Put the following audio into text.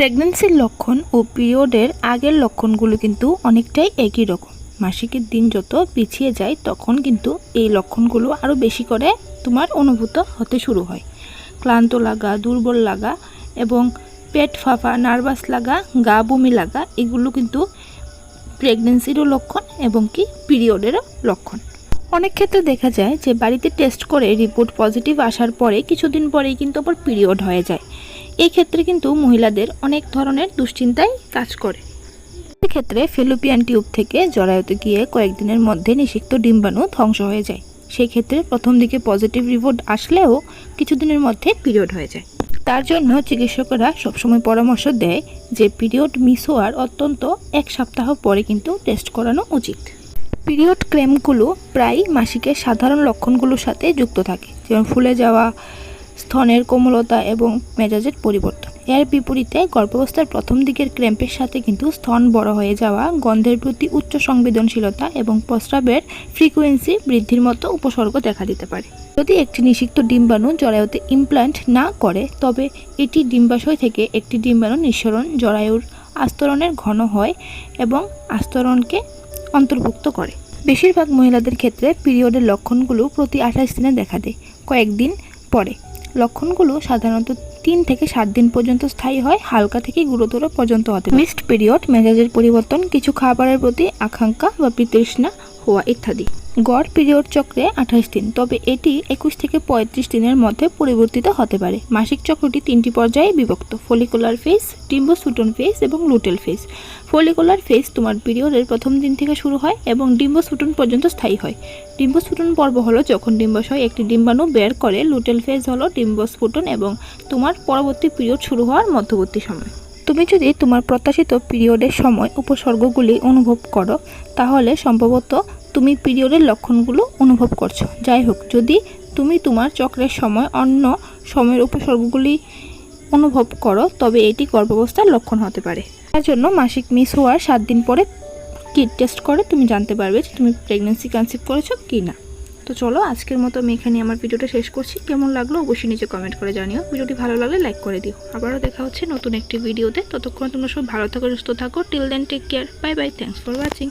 প্রেগন্যান্সির লক্ষণ ও পিরিয়ডের আগের লক্ষণগুলো কিন্তু অনেকটাই একই রকম। মাসিকের দিন যত পিছিয়ে যায়, তখন কিন্তু এই লক্ষণগুলো আরও বেশি করে তোমার অনুভূত হতে শুরু হয়। ক্লান্ত লাগা, দুর্বল লাগা এবং পেট ফাঁপা নার্ভাস লাগা, গা বমি লাগা, এগুলো কিন্তু প্রেগনেন্সিরও লক্ষণ এবং কি পিরিয়ডেরও লক্ষণ। অনেক ক্ষেত্রে দেখা যায় যে বাড়িতে টেস্ট করে রিপোর্ট পজিটিভ আসার পরে কিছুদিন পরেই কিন্তু আবার পিরিয়ড হয়ে যায়। এই ক্ষেত্রে কিন্তু মহিলাদের অনেক ধরনের দুশ্চিন্তাই কাজ করে। ক্ষেত্রে ফেলোপিয়ান টিউব থেকে জরায়ুতে গিয়ে কয়েকদিনের মধ্যে নিষিক্ত ডিম্বাণু ধ্বংস হয়ে যায়। সেই ক্ষেত্রে প্রথম দিকে পজিটিভ রিপোর্ট আসলেও কিছুদিনের মধ্যে পিরিয়ড হয়ে যায়। তার জন্য চিকিৎসকরা সবসময় পরামর্শ দেয় যে পিরিয়ড মিস হওয়ার অত্যন্ত এক সপ্তাহ পরে কিন্তু টেস্ট করানো উচিত। পিরিয়ড ক্রেমগুলো প্রায় মাসিকের সাধারণ লক্ষণগুলোর সাথে যুক্ত থাকে, যেমন ফুলে যাওয়া স্তনের কোমলতা এবং মেজাজের পরিবর্তন। এর বিপরীতে গর্ভাবস্থার প্রথম দিকের ক্র্যাম্পের সাথে কিন্তু স্তন বড় হয়ে যাওয়া, গন্ধের প্রতি উচ্চ সংবেদনশীলতা এবং প্রস্রাবের ফ্রিকোয়েন্সি বৃদ্ধির মতো উপসর্গ দেখা দিতে পারে। যদি একটি নিষিক্ত ডিম্বাণু জরায়ুতে ইমপ্ল্যান্ট না করে, তবে এটি ডিম্বাশয় থেকে একটি ডিম্বাণু নিঃসরণ জরায়ুর আস্তরণের ঘন হয় এবং আস্তরণকে অন্তর্ভুক্ত করে। বেশিরভাগ মহিলাদের ক্ষেত্রে পিরিয়ডের লক্ষণগুলো প্রতি আঠাশ দিনে দেখা দেয়, কয়েকদিন পরে। লক্ষণগুলো সাধারণত তিন থেকে সাত দিন পর্যন্ত স্থায়ী হয়, হালকা থেকে গুরুতর পর্যন্ত হতে মিসড পিরিয়ড মেজাজের পরিবর্তন, কিছু খাবারের প্রতি আকাঙ্ক্ষা বা বিতৃষ্ণা হওয়া ইত্যাদি। গড় পিরিয়ড চক্রে আঠাশ দিন, তবে এটি একুশ থেকে পঁয়ত্রিশ দিনের মধ্যে পরিবর্তিত হতে পারে। মাসিক চক্রটি তিনটি পর্যায়ে বিভক্ত ফলিকুলার ফেজ ডিম্বস্ফুটন ফেজ এবং লুটেল ফেজ ফলিকুলার ফেজ তোমার পিরিয়ডের প্রথম দিন থেকে শুরু হয় এবং ডিম্বস্ফুটন পর্যন্ত স্থায়ী হয়। ডিম্বস্ফুটন পর্ব হলো যখন ডিম্বাশয় একটি ডিম্বাণু বের করে লুটেল ফেজ হলো ডিম্বস্ফুটন এবং তোমার পরবর্তী পিরিয়ড শুরু হওয়ার মধ্যবর্তী সময়। তুমি যদি তোমার প্রত্যাশিত পিরিয়ডের সময় উপসর্গগুলি অনুভব করো, তাহলে সম্ভবত তুমি পিরিয়ডের লক্ষণগুলো অনুভব করছ। যাই হোক, যদি তুমি তোমার চক্রের সময় অন্য সময়ের উপসর্গগুলি অনুভব করো, তবে এটি গর্ভাবস্থার লক্ষণ হতে পারে। তার জন্য মাসিক মিস হওয়ার সাত দিন পরে কিট টেস্ট করে তুমি জানতে পারবে যে তুমি প্রেগনেন্সি কনসেপ্ট করেছ কি না। তো চলো, আজকের মতো আমি এখানে আমার ভিডিওটা শেষ করছি। কেমন লাগল অবশ্যই নিচে কমেন্ট করে জানিও। ভিডিওটি ভালো লাগলে লাইক করে দিও। আবারও দেখা হচ্ছে নতুন একটি ভিডিওতে ততক্ষণ তোমরা সব ভালো থাকো, সুস্থ থাকো। Till then take care bye bye thanks for watching